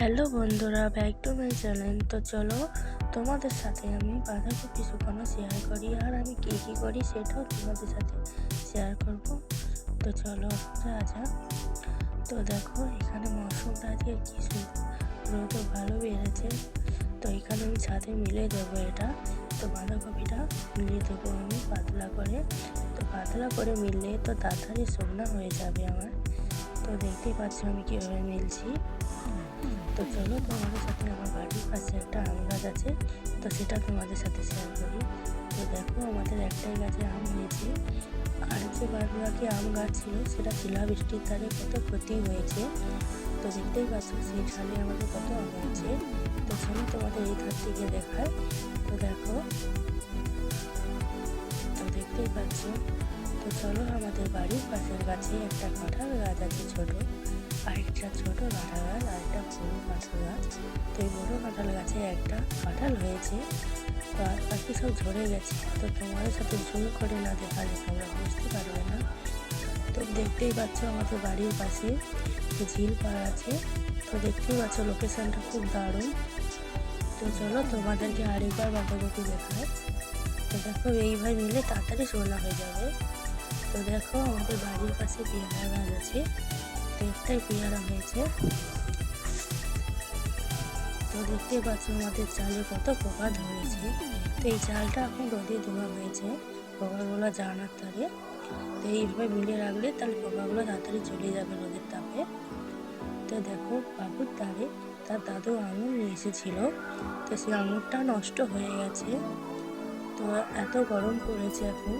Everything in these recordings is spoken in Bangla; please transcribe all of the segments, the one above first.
হ্যালো বন্ধুরা ব্যাক টু মাই চ্যানেল তো চলো, তোমাদের সাথে আমি বাঁধাকপি শুকানো শেয়ার করি, আর আমি কী কী করি সেটাও তোমাদের সাথে শেয়ার করব। তো চলো যা যা তো দেখো, এখানে মৌসুমটা আজকে কি রোদ ভালো বেড়েছে। তো এখানে আমি ছাদে মিলে দেবো এটা। তো বাঁধাকপিটা মিলিয়ে দেবো আমি পাতলা করে। তো পাতলা করে মিললে তো তাড়াতাড়ি শুকনা হয়ে যাবে আমার। তো দেখতেই পাচ্ছ আমি কীভাবে মিলছি। তো চলো, তোমাদের সাথে আমার বাড়ির পাশে একটা আম গাছ আছে, তো সেটা তোমাদের সাথে শেয়ার করি। তো দেখো, আমাদের একটাই গাছে আম হয়েছে। আর যে বাকি আম গাছ ছিল, সেটা শিলাবৃষ্টির দ্বারে কত ক্ষতি হয়েছে। তো দেখতেই পাচ্ছ, সেই সালে আমাদের কত আম হয়েছে। তো চলো তোমাদের এই ধার থেকে দেখায় তো দেখো, তো দেখতেই পাচ্ছ তো চলো আমাদের বাড়ির পাশের গাছে একটা কাঁঠাল গাছ আছে ছোট, আরেকটা ছোট কাঁঠাল গাছ আর একটা বড় কাঁঠাল গাছ। তো এই বড় কাঁঠাল গাছে একটা কাঁঠাল হয়েছে। তো আর বাকি সব ঝরে গেছে। তো তোমাদের সাথে জুম করে না দেখালে তোমরা বুঝতে পারবে না। তো দেখতেই পাচ্ছ আমাদের বাড়ির পাশে ঝিল পাড় আছে। তো দেখতেই পাচ্ছ লোকেশনটা খুব দারুণ। তো চলো তোমাদেরকে আরেকবার বাঁধাকপি দেখায় তো দেখো এইভাবে মিলে তাড়াতাড়ি সোনা হয়ে যাবে। তো দেখো, আমাদের বাড়ির পাশে পেয়ারা গাছ আছে। তো একটাই পেয়ারা হয়েছে। তো দেখতে পাচ্ছ আমাদের চালে কত পোকা ধরেছে তো এই চালটা এখন রোদে দেওয়া হয়েছে পোকাগুলো জানার তারে তো এইভাবে মিলে রাখলে তাহলে পোকাগুলো তাড়াতাড়ি চলে যাবে রোদের তাপে। তো দেখো, বাবুর তারে তার দাদু আঙুর নিয়ে এসেছিল। তো সেই আঙুরটা নষ্ট হয়ে গেছে। তো এত গরম পড়েছে এখন।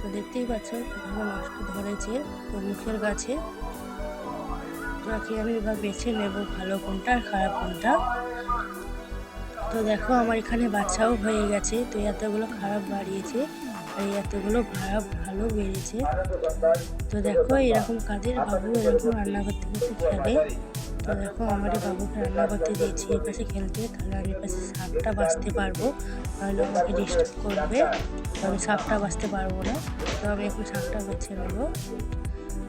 তো দেখতেই পাচ্ছ কীভাবে নষ্ট ধরেছে তো মুখের গাছে তোকে আমি এবার বেছে নেব, ভালো কোনটা আর খারাপ কোনটা। তো দেখো, আমার এখানে বাচ্চাও হয়ে গেছে, তো এতগুলো খারাপ বাড়িয়েছে, আর এতগুলো খারাপ ভালো বেড়েছে। তো দেখো, এরকম কাদের বাবু এরকম রান্না করতে করতে খেলে তো দেখো আমার বাবুকে রান্না করতে দিয়েছি এর পাশে খেলতে। তাহলে আমি পাশে সাপটা বাঁচতে পারব। তাহলে আমাকে ডিস্টার্ব করবে। আমি সাপটা বাঁচতে পারব না। তো আমি এখন সাপটা বেছে নেব।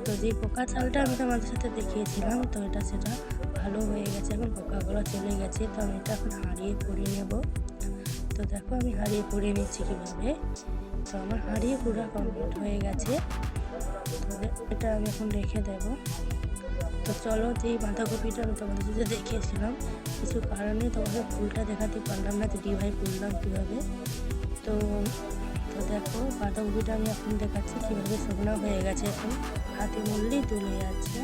তো যে পোকা চালটা আমি তোমাদের সাথে দেখিয়েছিলাম, তো এটা সেটা ভালো হয়ে গেছে। এখন পোকাগুলো চলে গেছে, তো আমি এটা এখন হারিয়ে পড়ে নেব। তো দেখো, আমি হারিয়ে পড়ে নিচ্ছি কীভাবে? তো আমার হারিয়ে পুরো কমপ্লিট হয়ে গেছে। তো এটা আমি এখন রেখে দেব। তো চলো যে বাঁধাকপিটা আমি তোমাদের সাথে দেখিয়েছিলাম, কিছু কারণে তোমাদের ফুলটা দেখাতে পারলাম না যে ডিভাই করলাম কীভাবে। তো তো দেখো, বাঁধাকপিটা আমি এখন দেখাচ্ছি কীভাবে শুকনো হয়ে গেছে এখন। হাতে মূল্যেই তুলে যাচ্ছে।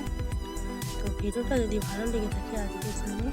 তো ভিডিওটা যদি ভালো লেগে থাকে আজকের জন্য